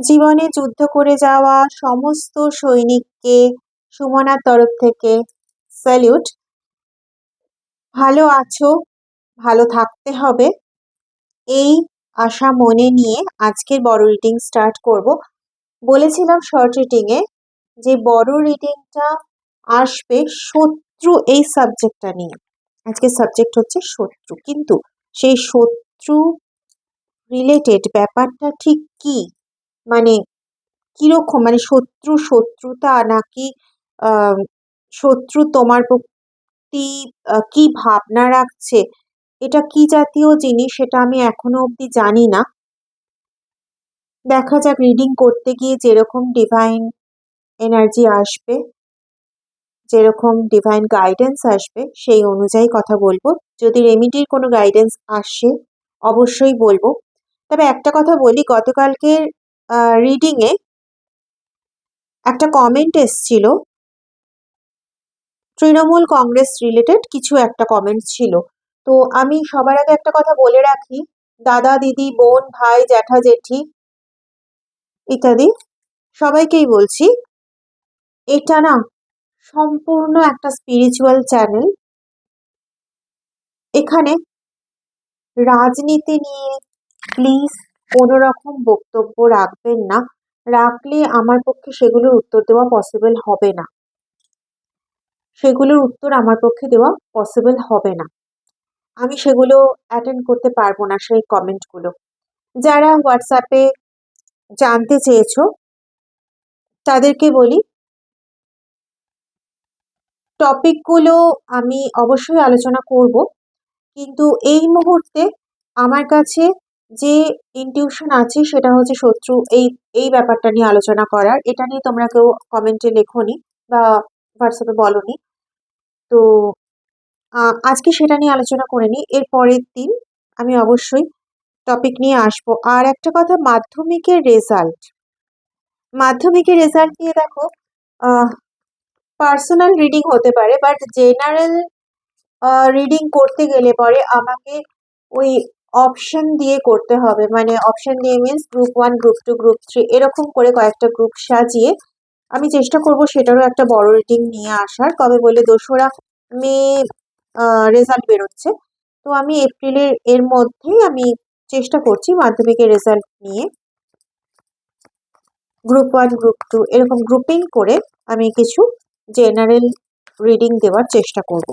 জীবনে যুদ্ধ করে যাওয়া সমস্ত সৈনিককে সুমনার তরফ থেকে স্যালিউট ভালো আছো, ভালো থাকতে হবে। এই আশা মনে নিয়ে আজকের বড় রিডিং স্টার্ট করব। বলেছিলাম শর্ট রিডিংয়ে যে বড় রিডিংটা আসবে শত্রু এই সাবজেক্টটা নিয়ে। আজকের সাবজেক্ট হচ্ছে শত্রু। কিন্তু সেই শত্রু রিলেটেড ব্যাপারটা ঠিক কি? মানে কীরকম? মানে শত্রু শত্রুতা নাকি শত্রু তোমার প্রতি কি ভাবনা রাখছে? এটা কি জাতীয় জিনিস সেটা আমি এখনও অবধি জানি না। দেখা যাক রিডিং করতে গিয়ে যেরকম ডিভাইন এনার্জি আসবে, যেরকম ডিভাইন গাইডেন্স আসবে, সেই অনুযায়ী কথা বলব। যদি রেমিডির কোনো গাইডেন্স আসে, অবশ্যই বলব। তবে একটা কথা বলি, গতকালকের রিডিংয়ে একটা কমেন্ট এসছিল। তৃণমূল কংগ্রেস রিলেটেড কিছু একটা কমেন্ট ছিল। তো আমি সবার আগে একটা কথা বলে রাখি, দাদা, দিদি, বোন, ভাই, জ্যাঠা, জেঠি ইত্যাদি, সবাইকেই বলছি, এটা না সম্পূর্ণ একটা স্পিরিচুয়াল চ্যানেল এখানে রাজনীতি নিয়ে প্লিজ কোনো রকম বক্তব্য রাখবেন না। রাখলে আমার পক্ষে সেগুলোর উত্তর দেওয়া পসিবল হবে না। সেগুলোর উত্তর আমার পক্ষে দেওয়া পসিবল হবে না। আমি সেগুলো অ্যাটেন্ড করতে পারব না সেই কমেন্টগুলো যারা হোয়াটসঅ্যাপে জানতে চেয়েছো, তাদেরকে বলি টপিকগুলো আমি অবশ্যই আলোচনা করব। কিন্তু এই মুহূর্তে আমার কাছে যে ইনটিউশন আছে সেটা হচ্ছে শত্রু এই এই ব্যাপারটা নিয়ে আলোচনা করার। এটা নিয়ে তোমরা কেউ কমেন্টে লেখনি বা হোয়াটসঅ্যাপে বলনি। তো আজকে সেটা নিয়ে আলোচনা করে নিই। এর পরের দিন আমি অবশ্যই টপিক নিয়ে আসব। আর একটা কথা, মাধ্যমিকের রেজাল্ট মাধ্যমিকের রেজাল্ট নিয়ে দেখো পার্সোনাল রিডিং হতে পারে বাট জেনারেল রিডিং করতে গেলে পরে আমাকে ওই অপশন দিয়ে করতে হবে। মানে অপশন দিয়ে means group one group two group three এরকম করে কয়েকটা গ্রুপ সাজিয়ে আমি চেষ্টা করব সেটারও একটা বড় রিডিং নিয়ে আসার। কবে বলে দোসরা মে রেজাল্ট বেরোচ্ছে। তো আমি এপ্রিলের এর মধ্যেই আমি চেষ্টা করছি মাধ্যমিকের রেজাল্ট নিয়ে। গ্রুপ ওয়ান গ্রুপ টু এরকম গ্রুপিং করে আমি কিছু জেনারেল রিডিং দেওয়ার চেষ্টা করব।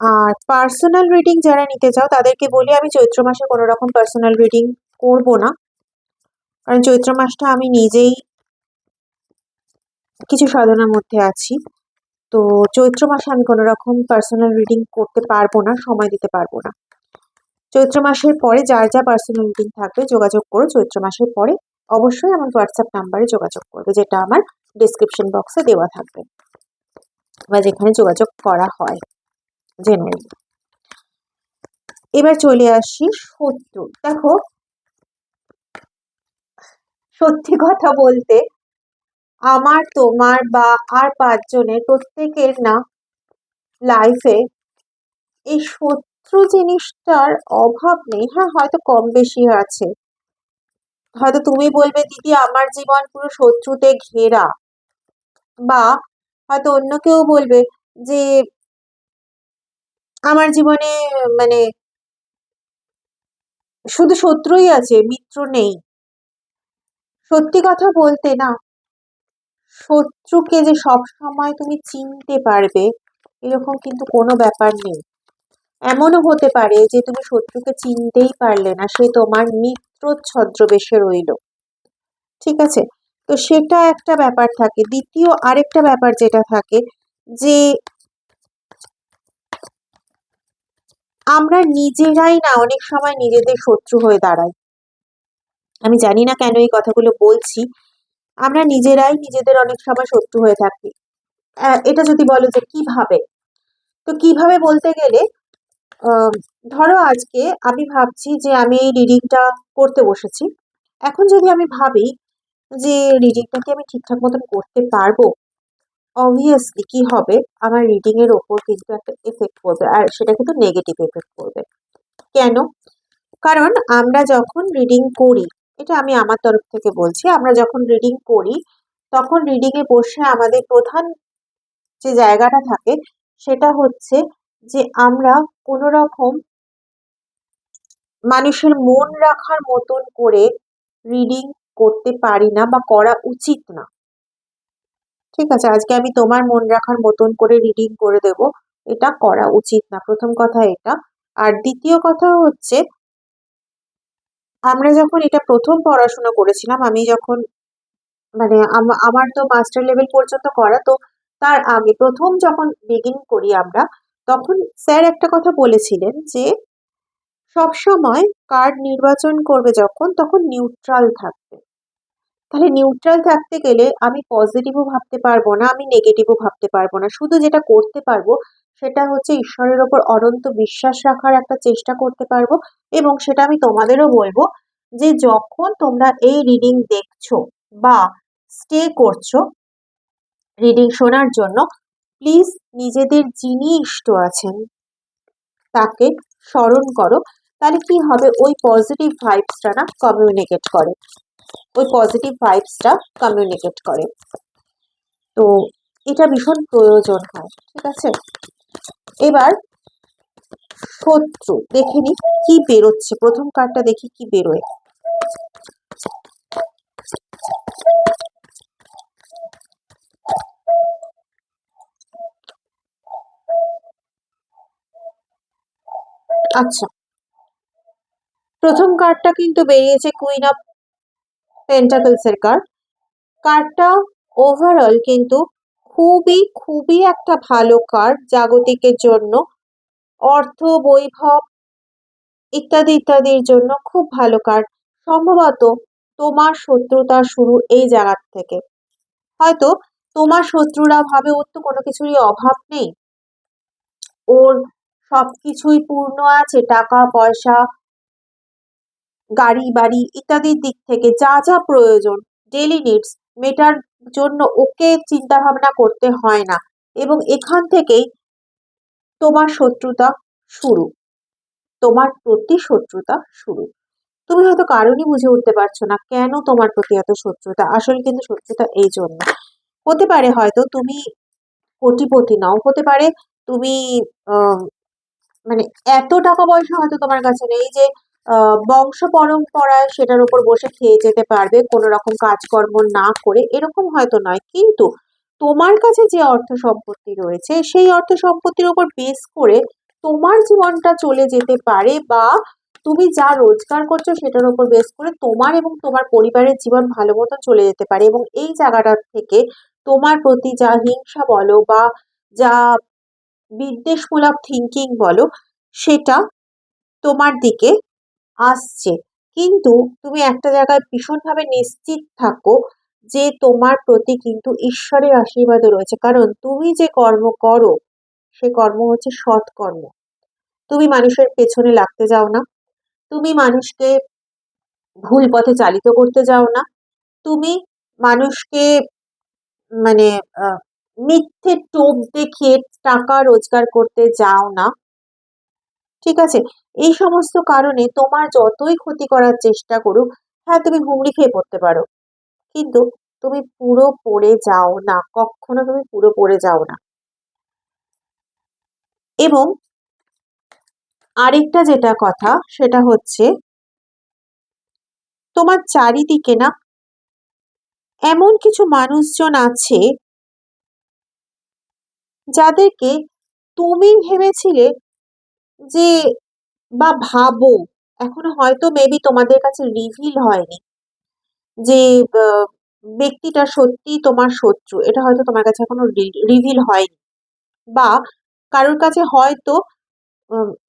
আর পার্সোনাল রিডিং যারা নিতে চাও, তাদেরকে বলি আমি চৈত্র মাসে কোনো রকম পার্সোনাল রিডিং করব না। কারণ চৈত্র মাসটা আমি নিজেই কিছু সাধনার মধ্যে আছি। তো চৈত্র মাসে আমি কোনো রকম পার্সোনাল রিডিং করতে পারব না, সময় দিতে পারব না। চৈত্র মাসের পরে যার যা পার্সোনাল রিডিং থাকবে যোগাযোগ করো, চৈত্র মাসের পরে অবশ্যই আমার হোয়াটসঅ্যাপ নাম্বারে যোগাযোগ করবে, যেটা আমার ডিসক্রিপশন বক্সে দেওয়া থাকবে। বা যেখানে যোগাযোগ করা হয়। জেনারেলি এবার চলে আসি শত্রু। দেখো, সত্যি কথা বলতে আমার, তোমার বা আর পাঁচজনের প্রত্যেকের না লাইফে এই শত্রু জিনিসটার অভাব নেই। হ্যাঁ হয়তো কম বেশি আছে। হয়তো তুমি বলবে, দিদি, আমার জীবন পুরো শত্রুতে ঘেরা। বা হয়তো অন্য কেউ বলবে যে আমার জীবনে মানে শুধু শত্রুই আছে, মিত্র নেই। সত্যি কথা বলতে না, শত্রুকে যে সব সময় তুমি চিনতে পারবে, এরকম কিন্তু কোনো ব্যাপার নেই। এমনও হতে পারে যে তুমি শত্রুকে চিনতেই পারলে না, সে তোমার মিত্র ছদ্রবেশে রইল। ঠিক আছে? তো সেটা একটা ব্যাপার থাকে। দ্বিতীয় আরেকটা ব্যাপার যেটা থাকে যে আমরা নিজেরাই না, অনেক সময় নিজেদের শত্রু হয়ে দাঁড়াই। আমি জানি না কেন এই কথাগুলো বলছি। আমরা নিজেরাই নিজেদের অনেক সময় শত্রু হয়ে থাকি। এটা যদি বলো যে কীভাবে? তো কীভাবে বলতে গেলে ধরো আজকে আমি ভাবছি যে আমি এই রিডিংটা করতে বসেছি। এখন যদি আমি ভাবি যে রিডিংটা কি আমি ঠিকঠাক মতন করতে পারব? অবভিয়াসলি কি হবে? আমার রিডিং এর ওপর কিন্তু একটা এফেক্ট পড়বে আর সেটা কিন্তু নেগেটিভ এফেক্ট পড়বে। কেন? কারণ আমরা যখন রিডিং করি, এটা আমি আমার তরফ থেকে বলছি, আমরা যখন রিডিং করি, তখন রিডিংয়ে বসে আমাদের প্রধান যে জায়গাটা থাকে, সেটা হচ্ছে যে আমরা কোনো রকম মানুষের মন রাখার মতন করে রিডিং করতে পারি না বা করা উচিত না। ঠিক আছে, আজকে আমি তোমার মন রাখার মতন করে রিডিং করে দেব। এটা করা উচিত না। প্রথম কথা এটা। আর দ্বিতীয় কথা হচ্ছে, আমরা যখন এটা প্রথম পড়াশোনা করেছিলাম, আমি যখন মানে আমার তো মাস্টার লেভেল পর্যন্ত করা, তো তার আগে প্রথম যখন বিগিন করি আমরা, তখন স্যার একটা কথা বলেছিলেন যে, সবসময় কার্ড নির্বাচন করবে যখন, তখন নিউট্রাল থাকবে। তাহলে নিউট্রাল থাকতে গেলে আমি পজিটিভও ভাবতে পারব না, আমি নেগেটিভও ভাবতে পারব না। শুধু যেটা করতে পারব, সেটা হচ্ছে ঈশ্বরের ওপর অনন্ত বিশ্বাস রাখার একটা চেষ্টা করতে পারব এবং সেটা আমি তোমাদেরও বলব যে যখন তোমরা এই রিডিং দেখছ বা স্টে করছ রিডিং শোনার জন্য প্লিজ নিজেদের যিনি ইষ্ট আছেন তাকে স্মরণ করো। তাহলে কি হবে? ওই পজিটিভ ভাইবসটা না কমিউনিকেট করে। ওই পজিটিভ ভাইবসটা কমিউনিকেট করে। তো এটা ভীষণ প্রয়োজন হয়, ঠিক আছে? এবার শত্রু, দেখে নি কি বেরোচ্ছে। প্রথম কার্ডটা দেখি কি বেরোয়। আচ্ছা। প্রথম কার্ডটা কিন্তু বেরিয়েছে কুইন অফ পেন্টাকলসের কার্ড কার্ডটা ওভারঅল কিন্তু খুবই খুবই একটা ভালো কার্ড জাগতিকের জন্য। অর্থ, বৈভব ইত্যাদি, ইত্যাদির জন্য খুব ভালো কার্ড সম্ভবত তোমার শত্রুতা শুরু এই জায়গার থেকে। হয়তো তোমার শত্রুরা ভাবে ওর তো কোনো কিছুরই অভাব নেই। ওর সব কিছুই পূর্ণ আছে। টাকা, পয়সা গাড়ি, বাড়ি ইত্যাদির দিক থেকে যা যা প্রয়োজন ডেলি নিডস মেটার জন্য ওকে চিন্তা ভাবনা করতে হয় না এবং এখান থেকেই তোমার শত্রুতা শুরু। তোমার প্রতি শত্রুতা শুরু। তুমি হয়তো কারণই বুঝে উঠতে পারছ না কেন তোমার প্রতি এত শত্রুতা। আসলে কিন্তু শত্রুতা এই জন্য। হতে পারে হয়তো তুমি কোটিপতি নাও, হতে পারে তুমি মানে এত টাকা পয়সা হয়তো তোমার কাছে নেই যে বংশ পরম্পরায় সেটার উপর বসে খেয়ে যেতে পারবে, কোনো রকম কাজকর্ম না করে, এরকম হয়তো নয়। কিন্তু তোমার কাছে যে অর্থ সম্পত্তি রয়েছে, সেই অর্থ সম্পত্তির উপর বেস করে তোমার জীবনটা চলে যেতে পারে বা তুমি যা রোজগার করছ সেটার উপর বেস করে তোমার এবং তোমার পরিবারের জীবন ভালো মতো চলে যেতে পারে এবং এই জায়গাটার থেকে তোমার প্রতি যা হিংসা বলো বা যা বিদ্বেষমূলক থিঙ্কিং বলো, সেটা তোমার দিকে আসছে। কিন্তু তুমি একটা জায়গায় ভীষণভাবে নিশ্চিত থাকো যে তোমার প্রতি কিন্তু ঈশ্বরের আশীর্বাদও রয়েছে। কারণ তুমি যে কর্ম করো, সে কর্ম হচ্ছে সৎকর্ম। তুমি মানুষের পেছনে লাগতে যাও না। তুমি মানুষকে ভুল পথে চালিত করতে যাও না। তুমি মানুষকে মানে মিথ্যে টোপ দেখিয়ে টাকা রোজগার করতে যাও না। ঠিক আছে? এই সমস্ত কারণে তোমার যতই ক্ষতি করার চেষ্টা করুক হ্যাঁ তুমি হুমড়ি খেয়ে পড়তে পারো। কিন্তু তুমি পুরো পড়ে যাও না, কখনো তুমি পুরো পড়ে যাও না। এবং আরেকটা যেটা কথা, সেটা হচ্ছে তোমার চারিদিকে না এমন কিছু মানুষজন আছে যাদেরকে তুমি ভেবেছিলে যে, বা ভাবো, এখনও হয়তো মেবি তোমাদের কাছে রিভিল হয়নি যে ব্যক্তিটা সত্যি তোমার শত্রু, এটা হয়তো তোমার কাছে এখনও রিভিল হয়নি বা কারোর কাছে হয়তো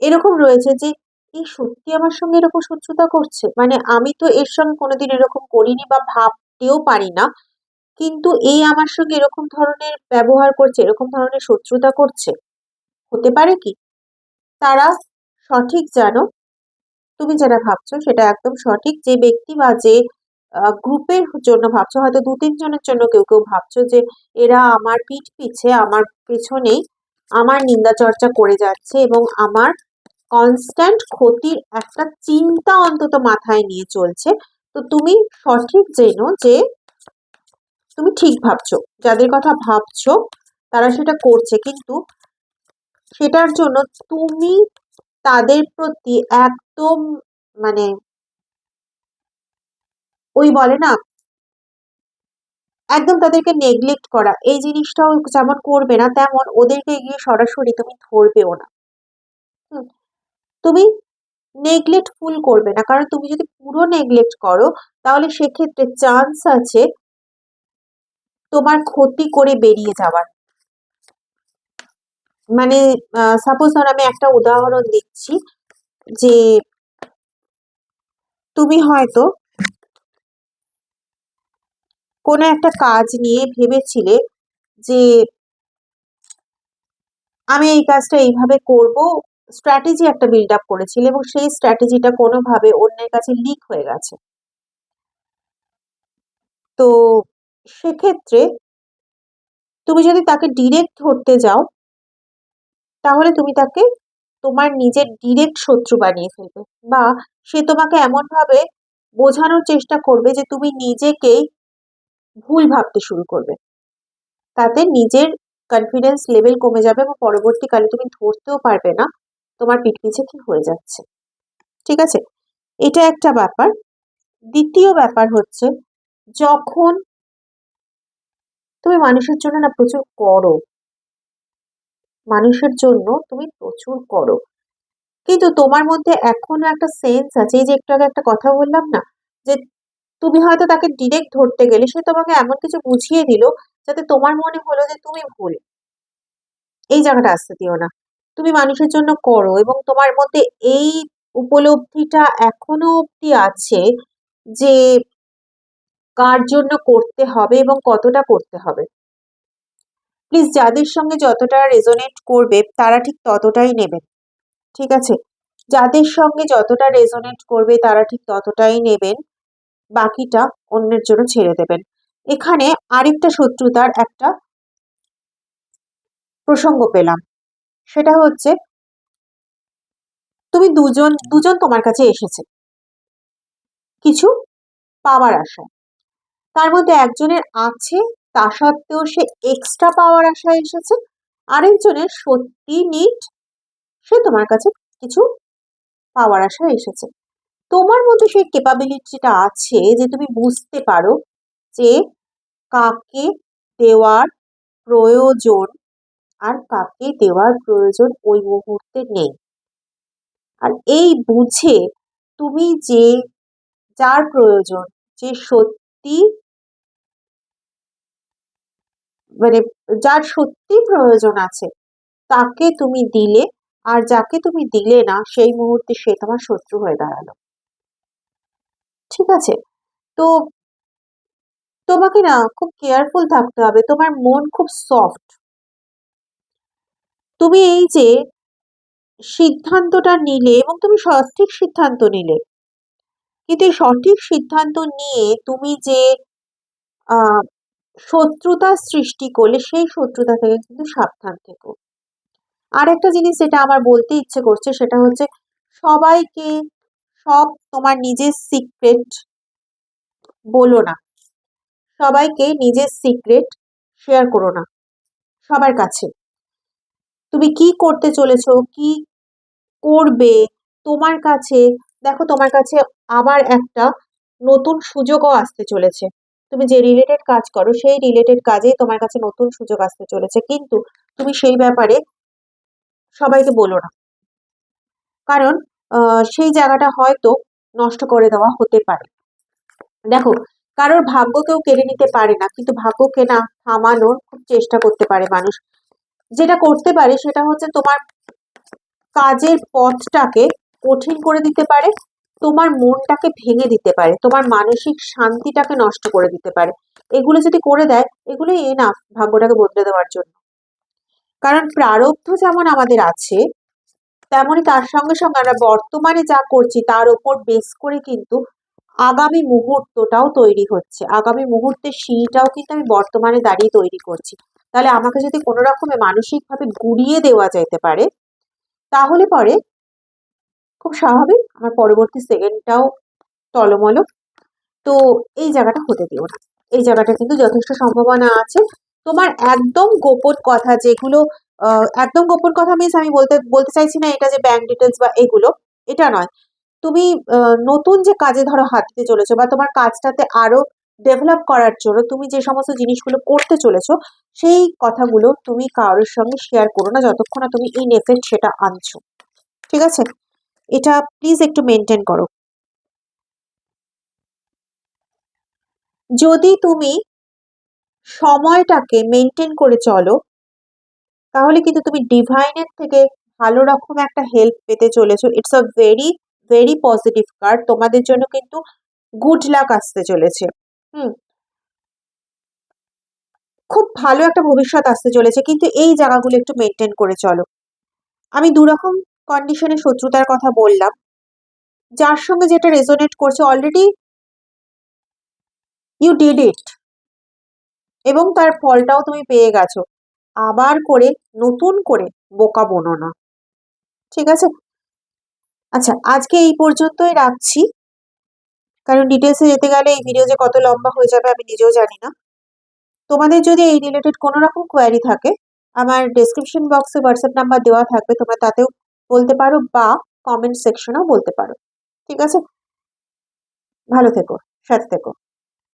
এরকম রয়েছে যে এই সত্যি আমার সঙ্গে এরকম শত্রুতা করছে? মানে আমি তো এর সঙ্গে কোনোদিন এরকম করিনি বা ভাবতেও পারি না, কিন্তু এই আমার সঙ্গে এরকম ধরনের ব্যবহার করছে, এরকম ধরনের শত্রুতা করছে, হতে পারে কি? তারা সঠিক জানো। তুমি যেটা ভাবছ সেটা একদম সঠিক। যে ব্যক্তি বা যে গ্রুপের জন্য ভাবছ, হয়তো দু তিনজনের জন্য কেউ কেউ ভাবছ যে এরা আমার পিঠ পিছে, আমার পেছনেই আমার নিন্দা চর্চা করে যাচ্ছে এবং আমার কনস্ট্যান্ট ক্ষতির একটা চিন্তা অন্তত মাথায় নিয়ে চলছে। তো তুমি সঠিক জেনো যে, তুমি ঠিক ভাবছ। যাদের কথা ভাবছ, তারা সেটা করছে। কিন্তু সেটার জন্য তুমি তাদের প্রতি একদম মানে ওই বলে না, একদম তাদেরকে নেগলেক্ট করা। এই জিনিসটাও যেমন করবে না, তেমন ওদেরকে গিয়ে সরাসরি তুমি ধরবেও না। তুমি নেগলেক্ট ফুল করবে না। কারণ তুমি যদি পুরো নেগলেক্ট করো, তাহলে সেক্ষেত্রে চান্স আছে তোমার ক্ষতি করে বেরিয়ে যাওয়ার। মানে সাপোজ ধর আমি একটা উদাহরণ দিচ্ছি যে, তুমি হয়তো কোনো একটা কাজ নিয়ে ভেবেছিলে যে, আমি এই কাজটা এইভাবে করব স্ট্র্যাটেজি একটা বিল্ড আপ করেছিলে এবং সেই স্ট্র্যাটেজিটা কোনোভাবে অন্যের কাছে লিক হয়ে গেছে। তো সেক্ষেত্রে তুমি যদি তাকে ডিরেক্ট ধরতে যাও তাহলে তুমি তাকে তোমার নিজের ডিরেক্ট শত্রু বানিয়ে ফেলবে বা সে তোমাকে এমনভাবে বোঝানোর চেষ্টা করবে যে তুমি নিজেকেই ভুল ভাবতে শুরু করবে। তাতে নিজের কনফিডেন্স লেভেল কমে যাবে এবং পরবর্তীকালে তুমি ধরতেও পারবে না তোমার পিঠ পিছে কি হয়ে যাচ্ছে। ঠিক আছে? এটা একটা ব্যাপার। দ্বিতীয় ব্যাপার হচ্ছে, যখন তুমি মানুষের জন্য না প্রচুর করো মানুষের জন্য তুমি প্রচুর করো। কিন্তু তোমার মধ্যে এখনও একটা সেন্স আছে, এই যে একটু আগে একটা কথা বললাম না, যে তুমি হয়তো তাকে ডিরেক্ট ধরতে গেলে সে তোমাকে এমন কিছু বুঝিয়ে দিল যাতে তোমার মনে হলো যে তুমি ভুল। এই জায়গাটা আসতে দিও না। তুমি মানুষের জন্য করো এবং তোমার মধ্যে এই উপলব্ধিটা এখনও অব্দি আছে যে কার জন্য করতে হবে এবং কতটা করতে হবে। প্লিজ যাদের সঙ্গে যতটা রেজোনেট করবে, তারা ঠিক ততটাই নেবেন ঠিক আছে? যাদের সঙ্গে যতটা রেজোনেট করবে, তারা ঠিক ততটাই নেবেন। বাকিটা অন্যের জন্য ছেড়ে দেবেন। এখানে আরেকটা শত্রুতার একটা প্রসঙ্গ পেলাম। সেটা হচ্ছে, তুমি দুজন দুজন তোমার কাছে এসেছে। কিছু পাওয়ার আশায়। তার মধ্যে একজনের আছে তা সত্ত্বেও সে এক্সট্রা পাওয়ার আশায় এসেছে। আরেকজনের সত্যি নিট সে তোমার কাছে কিছু পাওয়ার আশায় এসেছে। তোমার মধ্যে সেই ক্যাপাবিলিটিটা আছে যে তুমি বুঝতে পারো যে কাকে দেওয়ার প্রয়োজন আর কাকে দেওয়ার প্রয়োজন ওই মুহূর্তে নেই। আর এই বুঝে তুমি যে, যার প্রয়োজন, যে সত্যি মানে যার সত্যি প্রয়োজন আছে, তাকে তুমি দিলে আর যাকে তুমি দিলে না, সেই মুহূর্তে সে তোমার শত্রু হয়ে দাঁড়াল। ঠিক আছে? তো তোমাকে না খুব কেয়ারফুল থাকতে হবে। তোমার মন খুব সফট তুমি এই যে সিদ্ধান্তটা নিলে এবং তুমি সঠিক সিদ্ধান্ত নিলে, কিন্তু সঠিক সিদ্ধান্ত নিয়ে তুমি যে শত্রুতা সৃষ্টি করলে সেই শত্রুতা থেকে কিন্তু সাবধান থেকো। আর একটা জিনিস যেটা আমার বলতে ইচ্ছে করছে সেটা হচ্ছে সবাইকে সব তোমার নিজের সিক্রেট বলো না। সবাইকে নিজের সিক্রেট শেয়ার করো না সবার কাছে। তুমি কি করতে চলেছো, কি করবে তোমার কাছে? দেখো তোমার কাছে আবার একটা নতুন সুযোগও আসতে চলেছে। তুমি যে রিলেটেড কাজ করো, সেই রিলেটেড কাজেই তোমার কাছে নতুন সুযোগ আসতে চলেছে। কিন্তু তুমি সেই ব্যাপারে সবাইকে বলো না। কারণ সেই জায়গাটা হয়তো নষ্ট করে দেওয়া হতে পারে। দেখো, কারোর ভাগ্য কেউ কেড়ে নিতে পারে না, কিন্তু ভাগ্যকে না থামানোর খুব চেষ্টা করতে পারে মানুষ। যেটা করতে পারে সেটা হচ্ছে তোমার কাজের পথটাকে কঠিন করে দিতে পারে তোমার মনটাকে ভেঙে দিতে পারে, তোমার মানসিক শান্তিটাকে নষ্ট করে দিতে পারে। এগুলো যদি করে দেয় এগুলোই না ভাগ্যটাকে বদলে দেওয়ার জন্য। কারণ প্রারব্ধ যেমন আমাদের আছে, তেমনই তার সঙ্গে সঙ্গে আমরা বর্তমানে যা করছি, তার উপর বেস করে কিন্তু আগামী মুহূর্তটাও তৈরি হচ্ছে। আগামী মুহূর্তের সিঁড়িটাও কিন্তু আমি বর্তমানে দাঁড়িয়ে তৈরি করছি। তাহলে আমাকে যদি কোনো রকমে মানসিকভাবে গুড়িয়ে দেওয়া যেতে পারে, তাহলে পরে খুব স্বাভাবিক। আমার পরবর্তী সেকেন্ডটাও টলমলো। তো এই জায়গাটা হতে দিও না। এই জায়গাটা কিন্তু যথেষ্ট সম্ভাবনা আছে। তোমার একদম গোপন কথা যেগুলো একদম গোপন কথা মিন্স আমি বলতে বলতে চাইছি না এটা যে ব্যাংক ডিটেলস বা এগুলো, এটা নয়। তুমি নতুন যে কাজে ধরো হাত দিতে চলেছো বা তোমার কাজটাতে আরও ডেভেলপ করার জন্য তুমি যে সমস্ত জিনিসগুলো করতে চলেছো, সেই কথাগুলো তুমি কারোর সঙ্গে শেয়ার করো না যতক্ষণ না তুমি ইন এফেক্ট সেটা আনছো। ঠিক আছে? এটা প্লিজ একটু মেনটেন করো। যদি তুমি সময়টাকে মেনটেন করে চলো, তাহলে কিন্তু তুমি ডিভাইনের থেকে ভালো রকম একটা হেল্প পেতে চলেছো। It's a very very positive card তোমাদের জন্য কিন্তু গুড লাক আসতে চলেছে। হুম। খুব ভালো একটা ভবিষ্যৎ আসতে চলেছে। কিন্তু এই জায়গাগুলো একটু মেনটেন করে চলো। আমি দুরকম কন্ডিশনে শত্রুতার কথা বললাম, যার সঙ্গে যেটা রেজোনেট করছে অলরেডি ইউ ডিড ইট এবং তার ফলটাও তুমি পেয়ে গেছো। আবার করে, নতুন করে বোকা বনো না। ঠিক আছে? আচ্ছা আজকে এই পর্যন্তই রাখছি। কারণ ডিটেলসে যেতে গেলে এই ভিডিও যে কত লম্বা হয়ে যাবে আমি নিজেও জানি না। তোমাদের যদি এই রিলেটেড কোনো রকম কোয়ারি থাকে, আমার ডেসক্রিপশন বক্সে হোয়াটসঅ্যাপ নাম্বার দেওয়া থাকবে, তোমরা তাতেও বলতে পারো বা কমেন্ট সেকশনেও বলতে পারো। ঠিক আছে? ভালো থেকো সাথে থেকো।